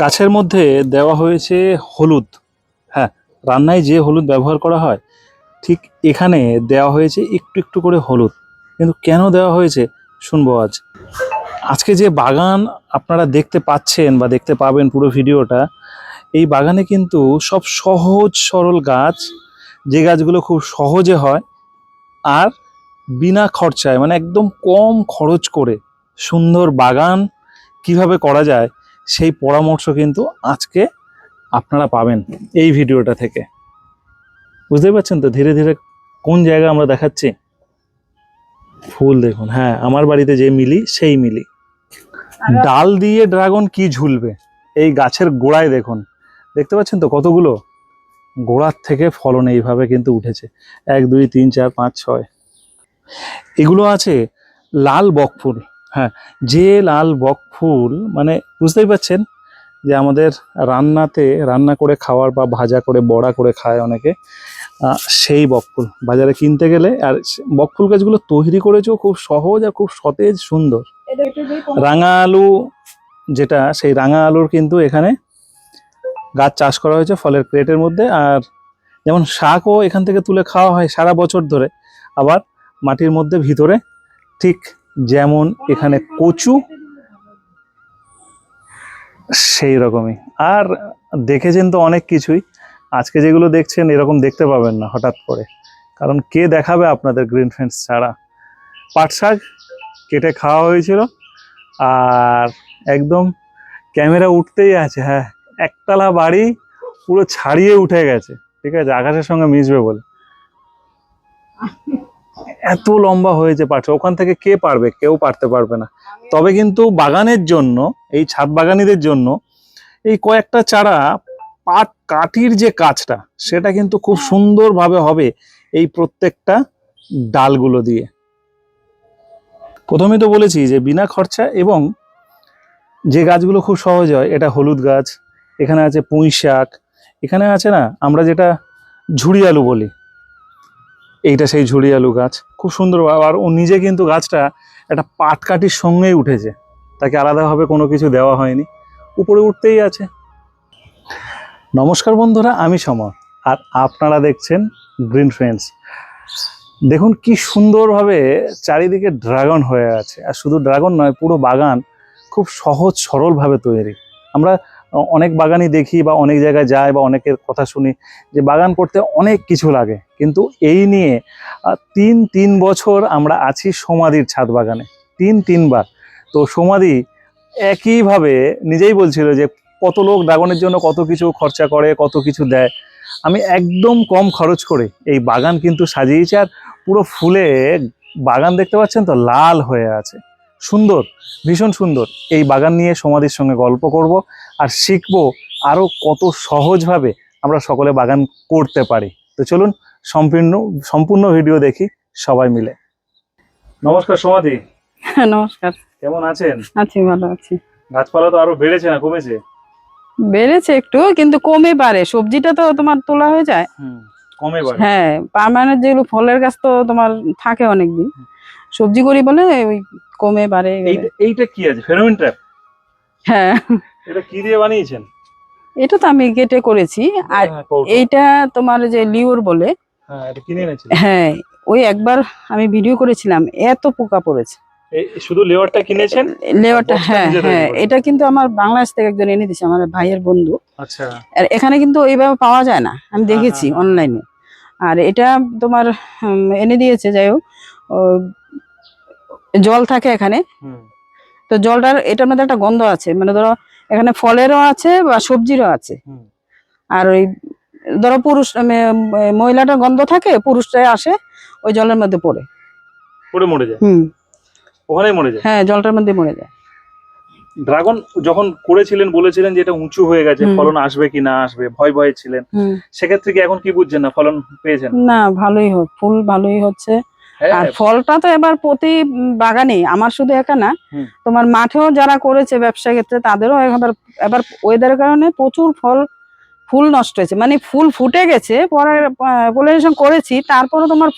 গাছের মধ্যে দেওয়া হয়েছে হলুদ। হ্যাঁ রান্নায় যে হলুদ ব্যবহার করা হয়, ঠিক এখানে দেওয়া হয়েছে একটু একটু করে হলুদ। কিন্তু কেন দেওয়া হয়েছে শুনব আজ। আজকে যে বাগান আপনারা দেখতে পাচ্ছেন বা দেখতে পাবেন পুরো ভিডিওটা, এই বাগানে কিন্তু সব সহজ সরল গাছ, যে গাছগুলো খুব সহজে হয় আর বিনা খরচায় মানে একদম কম খরচ করে সুন্দর বাগান কীভাবে করা যায় সেই পরামর্শ কিন্তু আজকে আপনারা পাবেন এই ভিডিওটা থেকে। বুঝতে পারছেন তো? ধীরে ধীরে কোন জায়গা আমরা দেখাচ্ছি? ফুল দেখুন হ্যাঁ আমার বাড়িতে যে মিলি সেই মিলি। ডাল দিয়ে ড্রাগন কি ঝুলবে? এই গাছের গোড়ায় দেখুন। দেখতে পাচ্ছেন তো কতগুলো? গোড়ার থেকে ফলন এইভাবে কিন্তু উঠেছে। এক দুই তিন চার পাঁচ ছয়। এগুলো আছে লাল বকফুল। হ্যাঁ যে লাল বকফুল মানে বুঝতেই পাচ্ছেন যে আমাদের রান্নাতে রান্না করে খাওয়ার বা ভাজা করে বড়া করে খায় অনেকে সেই বকফুল বাজারে কিনতে গেলে আর বকফুল গাছগুলো তৈরি করেছেও খুব সহজ আর খুব সতেজ সুন্দর। রাঙা আলু যেটা সেই রাঙা আলুর কিন্তু এখানে গাছ চাষ করা হয়েছে ফলের ক্রেটের মধ্যে আর যেমন শাকও এখান থেকে তুলে খাওয়া হয় সারা বছর ধরে আবার মাটির মধ্যে ভিতরে ঠিক যেমন এখানে কচু, সেই রকমই। আর দেখেছেন তো অনেক কিছুই। আজকে যেগুলো দেখছেন, এরকম দেখতে পাবেন না হঠাৎ করে। কারণ কে দেখাবে আপনাদের গ্রিন ফ্রেন্ডস ছাড়া? পাট শাক কেটে খাওয়া হয়েছিল। আর একদম ক্যামেরা উঠতেই আছে হ্যাঁ। একতলা বাড়ি পুরো ছাড়িয়ে উঠে গেছে। ঠিক আছে, আকাশের সঙ্গে মিশবে বলে। এত লম্বা হয়েছে পাট শাক। ওখান থেকে কে পারবে কেউ পারতে পারবে না তবে কিন্তু বাগানের জন্য, এই ছাদ বাগানিদের জন্য, এই কয়েকটা চারা পাট কাঠির যে কাজটা, সেটা কিন্তু খুব সুন্দরভাবে হবে এই প্রত্যেকটা ডালগুলো দিয়ে প্রথমেই তো বলেছি যে বিনা খরচা এবং যে গাছগুলো খুব সহজ হয়, এটা হলুদ গাছ, এখানে আছে পুঁই শাক, এখানে আছে না, আমরা যেটা ঝুড়ি আলু বলি এইটা সেই ঝুড়ি আলু গাছ। খুব সুন্দর আর ও নিজে কিন্তু গাছটা একটা পাটকাঠির সঙ্গেই উঠেছে। তাকে আলাদাভাবে কোনো কিছু দেওয়া হয়নি। উপরে উঠতেই আছে। নমস্কার বন্ধুরা, আমি সমর। আর আপনারা দেখছেন গ্রিন ফ্রেন্ডস দেখুন কি সুন্দরভাবে চারিদিকে ড্রাগন হয়ে আছে। আর শুধু ড্রাগন নয়, পুরো বাগান খুব সহজ সরলভাবে তৈরি। আমরা অনেক বাগানই দেখি বা অনেক জায়গায় যাই বা অনেকের কথা শুনি যে বাগান করতে অনেক কিছু লাগে। কিন্তু এই নিয়ে তিন তিন বছর আমরা আছি সমাধির ছাদ বাগানে। তিন, তিনবার। তো সমাধি একইভাবে নিজেই বলছিল যে কত লোক ড্রাগনের জন্য কত কিছু খরচা করে, কত কিছু দেয়। আমি একদম কম খরচ করে এই বাগান কিন্তু সাজিয়েছি আর পুরো ফুলে বাগান দেখতে পাচ্ছেন তো লাল হয়ে আছে। সুন্দর ভীষণ সুন্দর। এই বাগান নিয়ে সমাধির সঙ্গে গল্প করব আর শিখব আরও কত সহজভাবে আমরা সকলে বাগান করতে পারি। তো চলুন সম্পূর্ণ সম্পূর্ণ ভিডিও দেখি সবাই মিলে। নমস্কার সমাধি হ্যাঁ, নমস্কার। কেমন আছেন? আছি ভালো আছি। গাছপালা তো আরও বেড়েছে না কমেছে? বেড়েছে একটু কিন্তু কমে পারে সবজিটা তো তোমার তোলা হয়ে যায়। হুম কমে পারে হ্যাঁ পার্মানেন্ট যেগুলো ফলের গাছ তো তোমার থাকে অনেকদিন। সবজি করি বলে ওই কমে বাড়ে এইটা কি আছে? ফেরোমিন ট্র্যাপ হ্যাঁ। এটা কি দিয়ে বানিয়েছেন? এটা তো আমি কেটে করেছি। আর হ্যাঁ, এইটা তোমার যে লিওর বলে। হ্যাঁ এটা কিনে এনেছেন? হ্যাঁ ওই একবার আমি ভিডিও করেছিলাম এত পোকা পড়েছে। শুধু লেয়ারটা কিনেছেন? লেওয়ারটা বস্তা হ্যাঁ হ্যাঁ এটা কিন্তু আমার বাংলাদেশ থেকে একজন এনে দিয়েছে আমার ভাইয়ের বন্ধু। আচ্ছা। আর এখানে কিন্তু এইভাবে পাওয়া যায় না আমি দেখেছি হ্যাঁ, হ্যাঁ। অনলাইনে আর এটা তোমার এনে দিয়েছে যাই হোক জল থাকে এখানে। হুম। তো জলটার এটার মধ্যে একটা গন্ধ আছে। মানে ধরো এখানে ফলেরও আছে বা সবজিরও আছে। আর ওই ধরো পুরুষ মহিলাটার গন্ধ থাকে পুরুষটাই আসে ওই জলের মধ্যে পড়ে। পড়ে মরে যায়? হুম। ওখানেই মরে যায়? হ্যাঁ জলটার মধ্যে মরে যায়। ড্রাগন যখন করেছিলেন বলেছিলেন যে এটা উঁচু হয়ে গেছে ফলন আসবে কি না আসবে ভয় ভয়ে ছিলেন। সেক্ষেত্রে কি এখন কি বুঝছেন না ফলন পেয়েছেন? না ভালোই হোক ফুল ভালোই হচ্ছে। আর ফলটা তো এবার প্রতি বাগানে আমার শুধু একা না তোমার মাঠেও যারা করেছে ব্যবসা ক্ষেত্রে তাদেরও এবার এবার ওয়েদারের কারণে প্রচুর ফল ফুল নষ্ট হয়েছে। মানে ফুল ফুটে গেছে পরে পলিনেশন করেছি তারপরে তোমার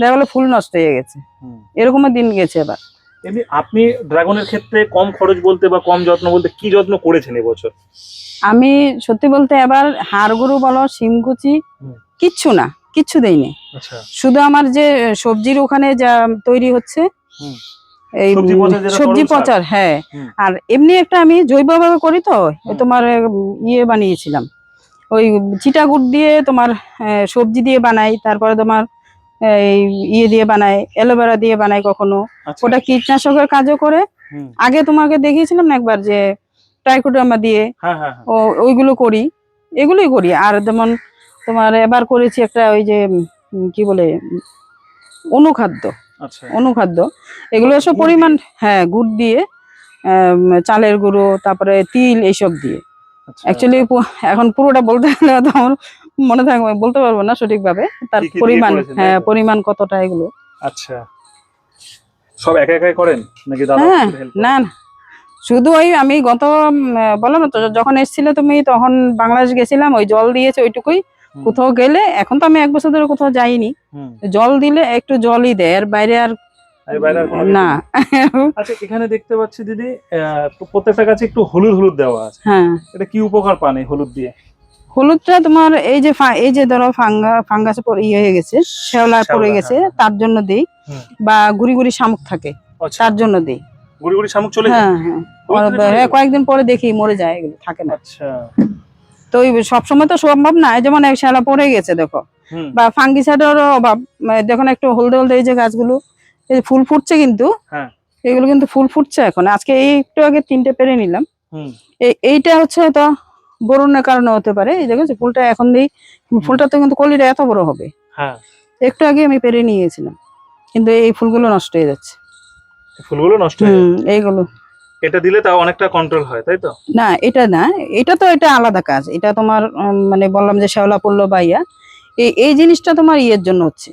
দেখা গেলো ফুল নষ্ট হয়ে গেছে। হুম। এরকমের দিন গেছে এবার। এমনি আপনি ড্রাগনের ক্ষেত্রে কম খরচ বলতে বা কম যত্ন বলতে কি যত্ন করেছেন এবছর? আমি সত্যি বলতে এবার হাড় গরু বলো শিমকুচি কিচ্ছু না। কিচ্ছু দেইনি। আচ্ছা। শুধু আমার যে সবজির ওখানে যা তৈরি হচ্ছে এই সবজি পচার হ্যাঁ। আর এমনি একটা আমি জৈবভাবে করি তো তোমার ইয়ে বানিয়েছিলাম। ওই চিটা গুড় দিয়ে তোমার সবজি দিয়ে বানাই তারপরে তোমার এই ইয়ে দিয়ে বানাই অ্যালোভেরা দিয়ে বানাই কখনো। আচ্ছা। ওটা কীটনাশকের কাজও করে। আগে তোমাকে দেখিয়েছিলাম না একবার যে ট্রাইকোডার্মা দিয়ে হ্যাঁ হ্যাঁ হ্যাঁ। ও ওইগুলো করি। এগুলোই করি। আর যেমন তোমার এবার করেছি একটা ওই যে কি বলে অনুখাদ্য। আচ্ছা। অনুখাদ্য। এগুলো সব পরিমাণ হ্যাঁ গুড় দিয়ে চালের গুঁড়ো তারপরে তিল এইসব দিয়ে। আচ্ছা, অ্যাকচুয়ালি এখন পুরোটা বলতে গেলে আমার মনে থাকবে বলতে পারব না সঠিকভাবে। তার পরিমাণ হ্যাঁ পরিমাণ কতটা এগুলো। আচ্ছা। সব একা একাই করেন? নাকি দাদা হ্যাঁ? না না। শুধু ওই আমি গত বললাম না তো যখন এসেছিলে তুমি তখন বাংলাদেশ গেছিলাম ওই জল দিয়েছে ওইটুকুই। কোথাও গেলে এখন তো আমি এক বছর ধরে কোথাও যাইনি। জল দিলে একটু জলই দেয় আর বাইরে আর না। আচ্ছা এখানে দেখতে পাচ্ছি দিদি প্রত্যেকটা গাছে একটু হলুদ হলুদ দেওয়া আছে। হ্যাঁ। এটা কি উপকার পান এই হলুদ দিয়ে? হলুদটা তোমার এই যে এই যে ধরো ফাঙ্গা ফাঙ্গাস ইয়ে হয়ে গেছে শ্যাওলা পড়ে গেছে হ্যাঁ। তার জন্য দিই। বা গুড়ি গুড়ি শামুক থাকে আচ্ছা। তার জন্য দিই। গুড়ি গুড়ি শামুক চলে যায়? হ্যাঁ হ্যাঁ। হ্যাঁ? কয়েকদিন পরে দেখি মরে যায় এগুলো থাকে না। আচ্ছা। তো সবসময় তো সম্ভব না যেমন এক শ্যাওলা পড়ে গেছে দেখো। বা ফাঙ্গিসাইডেরও অভাব মানে দেখুন একটু হলদে হলদে এই যে গাছগুলো এই ফুল ফুটছে কিন্তু হ্যাঁ। এগুলো কিন্তু ফুল ফুটছে এখন। আজকে এই একটু আগে তিনটে পেরে নিলাম। এইটা হচ্ছে হয়তো বরুণের কারণে হতে পারে এই দেখো যে ফুলটা এখন দিই ফুলটা তো কিন্তু কলিটা এত বড় হবে। হ্যাঁ। একটু আগে আমি পেরে নিয়েছিলাম কিন্তু এই ফুলগুলো নষ্ট হয়ে যাচ্ছে। ফুলগুলো নষ্ট হয়ে এইগুলো। এটা দিলে তাও অনেকটা কন্ট্রোল হয় তাই তো? না এটা না এটা তো এটা আলাদা কাজ। এটা তোমার মানে বললাম যে শ্যাওলা পড়ল বাইয়া এই এই জিনিসটা তোমার ইয়ের জন্য হচ্ছে।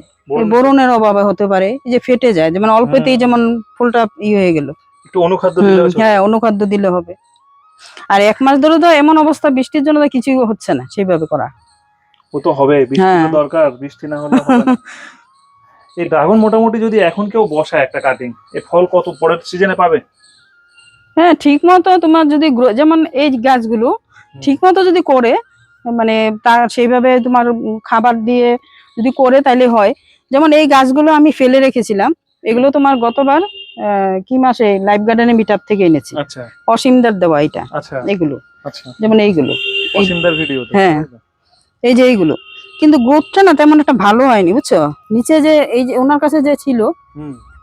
বোরনের অভাবে হতে পারে যে ফেটে যায় যেমন অল্পতেই। যেমন ফুলটা ই হয়ে গেল। একটু অনুখাদ্য দিলে হ্যাঁ অনুখাদ্য দিলে হবে। আর এক মাস ধরে তো এমন অবস্থা বৃষ্টির জন্য তো কিছুই হচ্ছে না সেইভাবে করা। ও তো হবে বৃষ্টি হ্যাঁ। দরকার বৃষ্টি না হলে হবে না। এই ড্রাগন মোটামুটি যদি এখন কেউ বসায় একটা কাটিং এর ফল কত পরের সিজনে পাবে? হ্যাঁ ঠিক মতো তোমার যদি যেমন এই গাছগুলো ঠিক মতো যদি করে মানে তার সেইভাবে তোমার খাবার দিয়ে যদি করে তাইলে হয়। যেমন এই গাছগুলো আমি ফেলে রেখেছিলাম এগুলো তোমার গতবার কি মাসে লাইফ গার্ডেনে মিট থেকে এনেছি। আচ্ছা। অসীমদার দেওয়া এটা আচ্ছা। এগুলো। আচ্ছা। যেমন এইগুলো। হ্যাঁ। এই যে এইগুলো। কিন্তু গ্রোথটা না তেমন একটা ভালো হয়নি বুঝছ? নিচে যে এই যে ওনার কাছে যে ছিল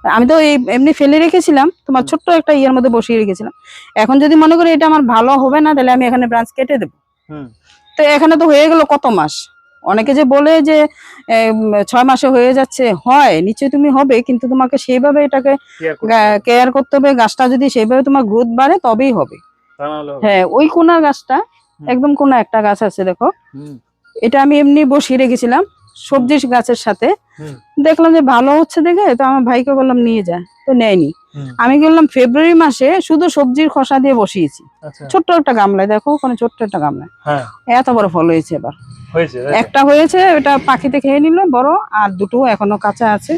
আমি তো এই এমনি ফেলে রেখেছিলাম তোমার ছোট্ট একটা ইয়ের মধ্যে বসিয়ে রেখেছিলাম। এখন যদি মনে করি এটা আমার ভালো হবে না তাহলে আমি এখানে ব্রাঞ্চ কেটে দেবো। হুম। তো এখানে তো হয়ে গেল কত মাস? অনেকে যে বলে যে ছয় মাসে হয়ে যাচ্ছে হয় নিচে তুমি হবে কিন্তু তোমাকে সেইভাবে এটাকে কেয়ার করতে হবে। গাছটা যদি সেইভাবে তোমার গ্রোথ বাড়ে তবেই হবে। হ্যাঁ ওই কোনার গাছটা একদম কোনা একটা গাছ আছে দেখো। এটা আমি এমনি বসিয়ে রেখেছিলাম। সবজির গাছের সাথে। দেখলাম যে ভালো হচ্ছে দেখে তো আমার ভাইকে বললাম নিয়ে যা। তো নেয়নি। আমি বললাম ফেব্রুয়ারি মাসে শুধু সবজির খোসা দিয়ে বসিয়েছি। আচ্ছা। ছোট্ট একটা গামলায় দেখো ওখানে ছোট্ট একটা গামলায়। হ্যাঁ। এত বড় ফল হয়েছে এবার? একটা হয়েছে ওটা পাখিতে খেয়ে নিল বড় আর দুটো এখনও কাঁচা আছে।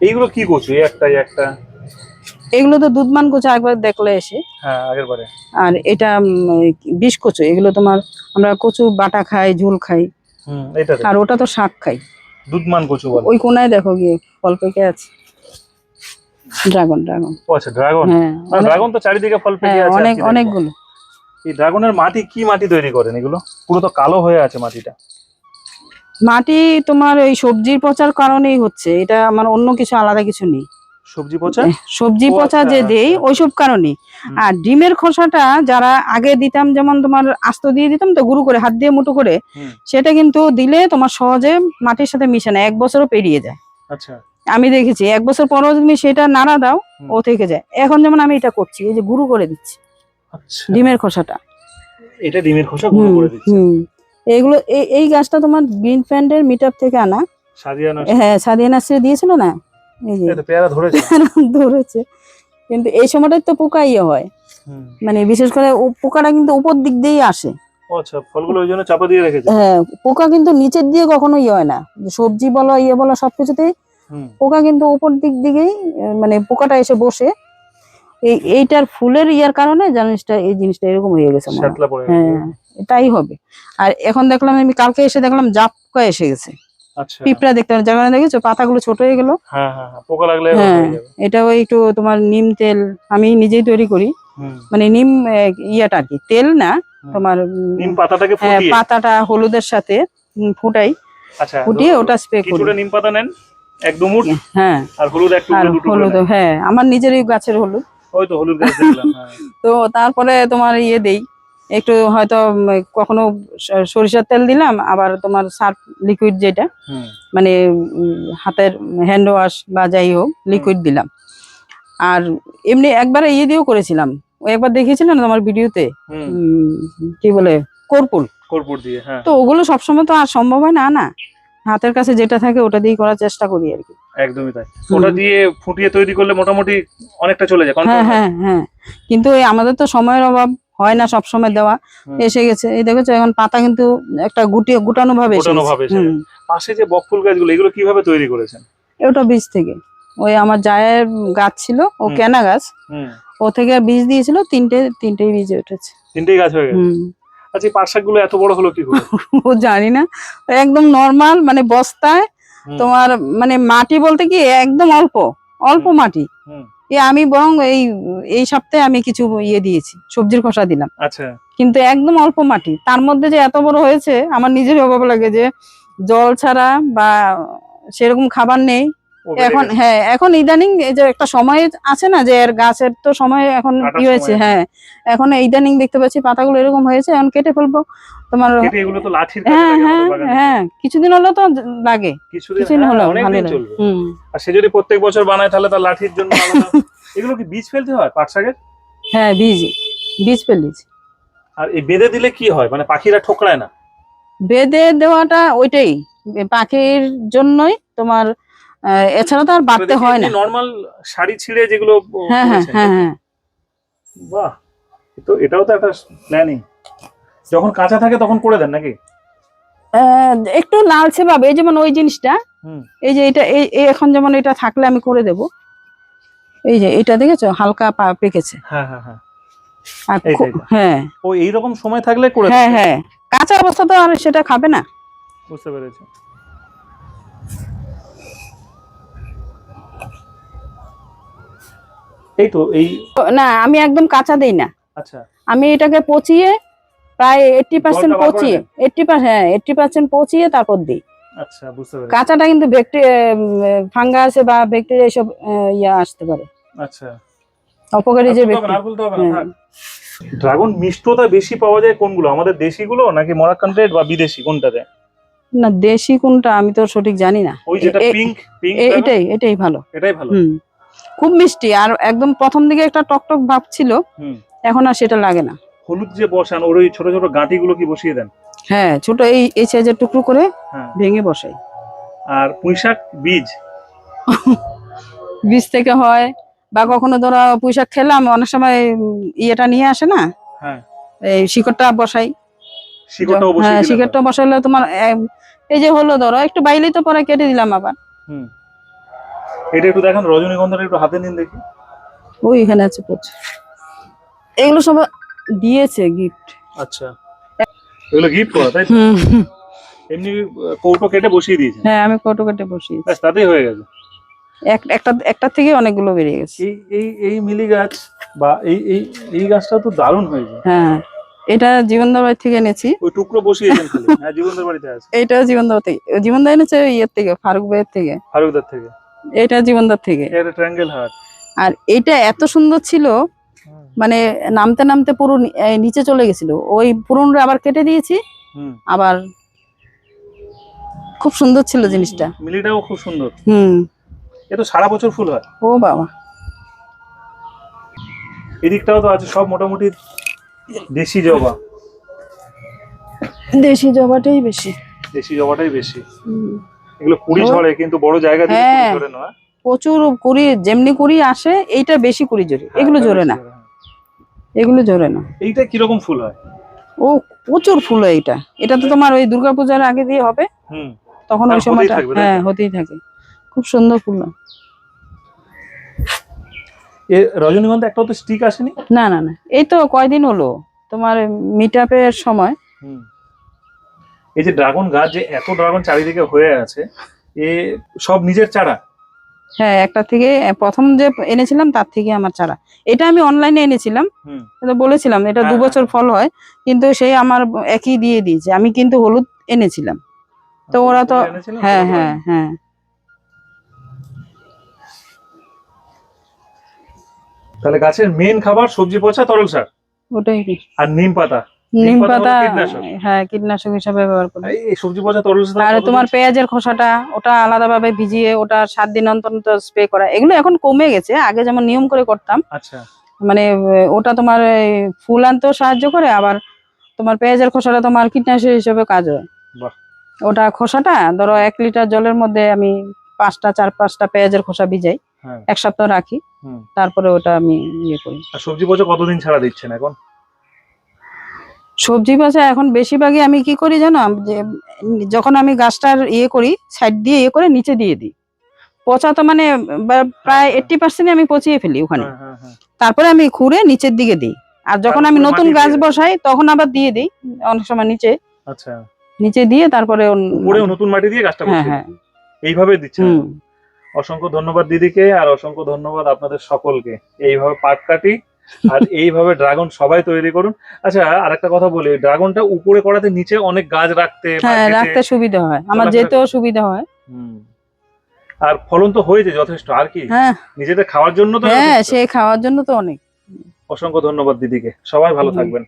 এইগুলো কি করছ? একটা একটা? এগুলো তো দুধমান কুচো একবার দেখলে এসে। হ্যাঁ আর এটা বিষ কচু এগুলো তোমার আমরা কচু বাটা খাই ঝোল খাই। আর ওটা তো শাক খাই। দুধমান কচু বলে। ওই কোনায় দেখো গিয়ে ফল পেকে আছে। Dragon dragon. ও আচ্ছা ড্রাগন? হ্যাঁ ড্রাগন তো চারিদিকে ফল পেকে হ্যাঁ আছে অনেক অনেকগুলো। এই ড্রাগনের মাটি কি মাটি তৈরি করেন এগুলো? পুরো তো কালো হয়ে আছে মাটিটা। মাটি তোমার ওই সবজির পচার কারণেই হচ্ছে। এটা আমার অন্য কিছু আলাদা কিছু নেই। সবজি পচা? সবজি পচা আচ্ছা, যে দেই আচ্ছা। ওইসব কারণে। আর ডিমের খোসাটা যারা আগে দিতাম যেমন তোমার আস্ত দিয়ে দিতাম তো গুরু করে হাত দিয়ে মুঠো করে সেটা কিন্তু দিলে তোমার সহজে মাটির সাথে মিশে না এক বছরও পেরিয়ে যায়। আচ্ছা। আমি দেখেছি এক বছর পরও তুমি সেটা নাড়া দাও ও থেকে যায়। এখন যেমন আমি এটা করছি এই যে গুরু করে দিচ্ছি আচ্ছা। ডিমের খোসাটা। এটা ডিমের খোসা গুঁড়ো হুম করে দিচ্ছে। হুম। এইগুলো এই গাছটা তোমার গ্রিন প্যান্ডের মিট থেকে আনা। সাজিয়ে আনা হ্যাঁ সাদিয়া নার্সারি দিয়েছিল না? পেয়ারা ধরেছে। ধরেছে। কিন্তু এই সময়টাই তো পোকা ইয়ে হয় মানে বিশেষ করে ও পোকাটা কিন্তু উপর দিক দিয়েই আসে। আচ্ছা ফলগুলো ওই জন্য চাপা দিয়ে রেখেছে। হ্যাঁ পোকা কিন্তু নিচের দিয়ে কখনো ইয়ে হয় না। সবজি বলো ইয়ে বলো সবকিছুতেই পোকা কিন্তু উপর দিক দিকেই মানে পোকাটা এসে বসে। এই এইটার ফুলের ইয়ার কারণে জিনিসটা এই জিনিসটা এরকম হয়ে গেছে। হয়। এটাই হবে। আর এখন দেখলাম আমি কালকে এসে দেখলাম জাপকা এসে গেছে। পিঁপড়া দেখতে পাচ্ছি যেখানে দেখেছ পাতাগুলো ছোট হয়ে গেল। হ্যাঁ হ্যাঁ হ্যাঁ পোকা লাগলে হ্যাঁ এটা ওই একটু তোমার নিম তেল আমি নিজেই তৈরি করি। মানে নিম ইয়াটা আর কি তেল না তোমার নিম পাতাটাকে ফুটিয়ে? পাতাটা হলুদের সাথে ফুটাই। আচ্ছা ফুটিয়ে ওটা স্প্রে করি। কিছুটা নিম পাতা নেন এক ডুমুর হ্যাঁ। আর হলুদ এক টুকরো দুটো হলুদ হ্যাঁ আমার নিজেরই গাছের হলুদ। ওই তো হলুদ গাছ দেখলাম তো তারপরে তোমার ইয়ে দেই একটু হয়তো কখনো সরিষার তেল দিলাম আবার তোমার সার্ফ লিকুইড যেটা মানে হাতের হ্যান্ড ওয়াশ বা যাই হোক লিকুইড দিলাম। আর এমনি একবার ইয়ে দিয়েও করেছিলাম। একবার দেখিয়েছিলেন না তোমার ভিডিওতে? কি বলে? কর্পুর। কর্পূর দিয়ে হ্যাঁ। তো ওগুলো সবসময় তো আর সম্ভব হয় না না। হাতের কাছে যেটা থাকে ওটা দিয়ে করার চেষ্টা করি আর কি। একদমই তাই। ওটা দিয়ে ফুটিয়ে তৈরি করলে মোটামুটি অনেকটা চলে যায় হ্যাঁ হ্যাঁ। হ্যাঁ কিন্তু আমাদের তো সময়ের অভাব হয় না সব সময় দেওয়া এসে গেছে। এই দেখেছ এখন পাতা কিন্তু একটা গুটিয়ে গুটানো ভাবে। পাশে যে বকফুল গাছগুলো এগুলো কীভাবে তৈরি করেছেন? ওটা বীজ থেকে। ওই আমার জায়ের গাছ ছিল ও। কেনা গাছ। ও থেকে বীজ দিয়েছিল তিনটে তিনটেই বীজে উঠেছে। তিনটেই গাছ হয়ে গেছে? আচ্ছা এই এত বড় হলো কি করে? ও জানি না। একদম নর্মাল মানে বস্তায় তোমার মানে মাটি বলতে কি একদম অল্প। অল্প মাটি। এ আমি বরং এই এই সপ্তাহে আমি কিছু ইয়ে দিয়েছি সবজির খোসা দিলাম। আচ্ছা। কিন্তু একদম অল্প মাটি। তার মধ্যে যে এত বড় হয়েছে আমার নিজের অভাব লাগে যে জল ছাড়া বা সেরকম খাবার নেই। এখন হ্যাঁ এখন ইদানিং এই যে একটা সময় আছে না যে এর গাছের তো সময় এখন কি হয়েছে হ্যাঁ। এখন ইদানিং দেখতে পাচ্ছি পাতাগুলো এরকম হয়েছে এখন কেটে ফেলব। তোমার এগুলো তো লাঠির হ্যাঁ হ্যাঁ হ্যাঁ কিছুদিন হলো তো লাগে। কিছুদিন হ্যাঁ, হলো চলবে। হুম। আর সে যদি প্রত্যেক বছর বানায় তাহলে তার লাঠির জন্য এগুলো কি বীজ ফেলতে হয় পাট শাকের? হ্যাঁ বীজ বীজ ফেলিস আর এই বেঁধে দিলে কি হয়? মানে পাখিরা ঠোকরায় না? বেঁধে দেওয়াটা ওইটাই পাখির জন্যই তোমার এছাড়া তো আর বাড়তে হয় না। নর্মাল শাড়ি ছিঁড়ে যেগুলো হ্যাঁ হ্যাঁ হ্যাঁ হ্যাঁ। বাহ তো এটাও তো একটা প্ল্যানিং যখন কাঁচা থাকে তখন করে দেন নাকি? একটু লালচে ভাবে এই যেমন ওই জিনিসটা। এই যে এটা এই এখন যেমন এটা থাকলে আমি করে দেব। এই যে এটা দেখেছ? হালকা পা- পেকেছে। হ্যাঁ হ্যাঁ হ্যাঁ। হ্যাঁ। ও এইরকম সময় থাকলে করে হ্যাঁ হ্যাঁ। কাঁচা অবস্থা তো আর সেটা খাবে না। বুঝতে পেরেছি। এই তো এই না আমি একদম কাঁচা দেই না। আচ্ছা। আমি এটাকে পচিয়ে প্রায় এইটটি পার্সেন্ট জলটা বার করে পচিয়ে দেন? এইটটি হ্যাঁ এইটটি পার্সেন্ট পচিয়ে তারপর দিই। আচ্ছা বুঝতে পেরেছি। কাঁচাটা কিন্তু ব্যাকটেরিয়া ফাঙ্গাস বা ব্যাকটেরিয়া এসব আহ, ইয়া আসতে পারে। আচ্ছা। অপকারী যে হ্যাঁ। ড্রাগন মিষ্টতা বেশি পাওয়া যায় কোনগুলো? আমাদের দেশিগুলো নাকি মরাক্কান রেড বা বিদেশি কোনটাতে? না দেশি কোনটা আমি তো সঠিক জানি না। ওই যেটা পিঙ্ক পিঙ্ক এটাই এটাই ভালো। এটাই ভালো। খুব মিষ্টি আর একদম প্রথম দিকে একটা টকটক ভাব ছিল এখন আর সেটা লাগে না। হলুদ যে বসান ওর ওই ছোট ছোট গাঁটিগুলো কি বসিয়ে দেন? হ্যাঁ ছোট এই এই সাইজের টুকরো করে হ্যাঁ। ভেঙে বসাই। আর পুঁইশাক বীজ? বীজ থেকে হয় বা কখনো ধরো পুঁইশাক খেলাম অনেক সময় ইয়েটা নিয়ে আসে না হ্যাঁ। এই শিকড়টা বসাই। শিকড়টাও বসিয়ে হ্যাঁ শিকড়টা বসাইলে তোমার এই যে হলো ধরো একটু বাইলেই তো পরে কেটে দিলাম আবার। হুম। এটা একটু দেখান রজনীগন্ধাটা একটু হাতে নিন দেখি। ওই এখানে আছে প্রচুর এগুলো সব দিয়েছে গিফট আচ্ছা। এগুলো গিফট করা তাই। এমনি কৌটো কেটে বসিয়ে দিয়েছেন? হ্যাঁ আমি কটো কেটে বসিয়েছি ব্যাস তাতেই হয়ে গেছে। এক- একটা একটা থেকে অনেকগুলো বেরিয়ে গেছে। এই এই এই মিলি গাছ বা এই এই এই গাছটা তো দারুণ হয়েছে। হ্যাঁ এটা জীবনদার বাড়ি থেকে এনেছি। ওই টুকরো বসিয়েছেন খালি। হ্যাঁ জীবনদের বাড়িতে আছে। এইটাও জীবনদার থেকে জীবনদা এনেছে ইয়ের থেকে ফারুক ভাইয়ের থেকে। ফারুকদার থেকে। এটা জীবনদার থেকে। আর এটা এত সুন্দর ছিল মানে নামতে নামতে পুরো নিচে চলে গেছিল। ওই পুরনটা আবার কেটে দিয়েছি আবার খুব সুন্দর ছিল জিনিসটা। মিলিটাও খুব সুন্দর। হুম। এ তো সারা বছর ফুল হয়। ও বাবা। এদিকটাও তো আছে সব মোটামুটি দেশি জবা। দেশি জবাটাই বেশি। দেশি জবাটাই বেশি। হুম। এগুলো কুড়ি ঝরে কিন্তু বড় জায়গা দিয়ে হ্যাঁ। কুড়ি ঝরে না প্রচুর কুড়ি যেমনি কুড়ি আসে এইটা বেশি কুড়ি জোরে হ্যাঁ, এগুলো জোরে না। হ্যাঁ। এগুলো জোরে না। এইটা কীরকম ফুল হয়? ও প্রচুর ফুল হয় এটা এটা তো তোমার ওই দুর্গাপূজার আগে দিয়ে হবে। হুম। তখন ওই সময়টা? হ্যাঁ হতেই থাকে। খুব সুন্দর ফুল এ রজনীগন্ধা একটাও তো স্টিক আসেনি? না না না। এই তো কয়দিন হলো? তোমার মিট সময়। এই যে ড্রাগন গাছ যে এত ড্রাগন চারিদিকে হয়ে আছে এ সব নিজের চারা? হ্যাঁ একটা থেকে প্রথম যে এনেছিলাম তার থেকে আমার চারা। এটা আমি অনলাইনে এনেছিলাম। বলেছিলাম এটা দু হ্যাঁ, বছর ফল হয় কিন্তু সেই আমার একই দিয়ে দিয়েছে। আমি কিন্তু হলুদ এনেছিলাম। তো ওরা তো- হ্যাঁ হ্যাঁ হ্যাঁ। তাহলে গাছের মেন খাবার সবজি পচা তরল সার? ওটাই। আর নিম পাতা? নিম পাতা। হ্যাঁ কীটনাশক হিসাবে ব্যবহার করি এই এই সবজি পচা তরল আর তোমার পেঁয়াজের খোসাটা ওটা আলাদাভাবে ভিজিয়ে ওটা সাত দিন অন্তর অন্তর স্প্রে করা। এগুলো এখন কমে গেছে। আগে যেমন নিয়ম করে করতাম আচ্ছা। মানে ওটা তোমার ফুল আনতেও সাহায্য করে আবার তোমার পেঁয়াজের খোসাটা তোমার কীটনাশক হিসেবে কাজ হয়। ওটা খোসাটা ধরো এক লিটার জলের মধ্যে আমি পাঁচটা চার পাঁচটা পেঁয়াজের খোসা ভিজাই হ্যাঁ। এক সপ্তাহ রাখি। তারপরে ওটা আমি ইয়ে করি। সবজি পচা কতদিন ছাড়া দিচ্ছেন এখন? সবজি বাসা এখন বেশিরভাগই আমি কি করি জানো? যে যখন আমি গাছটার ইয়ে করি সাইড দিয়ে ইয়ে করে নিচে দিয়ে দিই। পচা তো মানে প্রায় এইটটি পার্সেন্ট আমি পচিয়ে ফেলি ওখানে। হ্যাঁ, হ্যাঁ, হ্যাঁ। তারপরে আমি খুঁড়ে নিচের দিকে দিই। আর যখন আমি নতুন গাছ বসাই তখন আবার দিয়ে দিই অনেক সময় নিচে। আচ্ছা। নিচে দিয়ে তারপরে নতুন মাটি দিয়ে গাছটা হ্যাঁ হ্যাঁ। এইভাবে দিচ্ছেন হুম। অসংখ্য ধন্যবাদ দিদিকে আর অসংখ্য ধন্যবাদ আপনাদের সকলকে। এইভাবে পাট কাটি আর এইভাবে ড্রাগন সবাই তৈরি করুন। আচ্ছা আর একটা কথা বলি ড্রাগনটা উপরে করাতে নিচে অনেক গাছ রাখতে হ্যাঁ রাখতে সুবিধা হয়। আমার যেতেও সুবিধা হয়। হুম। আর ফলন তো হয়েছে যথেষ্ট আর কি? হ্যাঁ। নিজেদের খাওয়ার জন্য তো হ্যাঁ। সে খাওয়ার জন্য তো অনেক। অসংখ্য ধন্যবাদ দিদিকে। সবাই ভালো থাকবেন।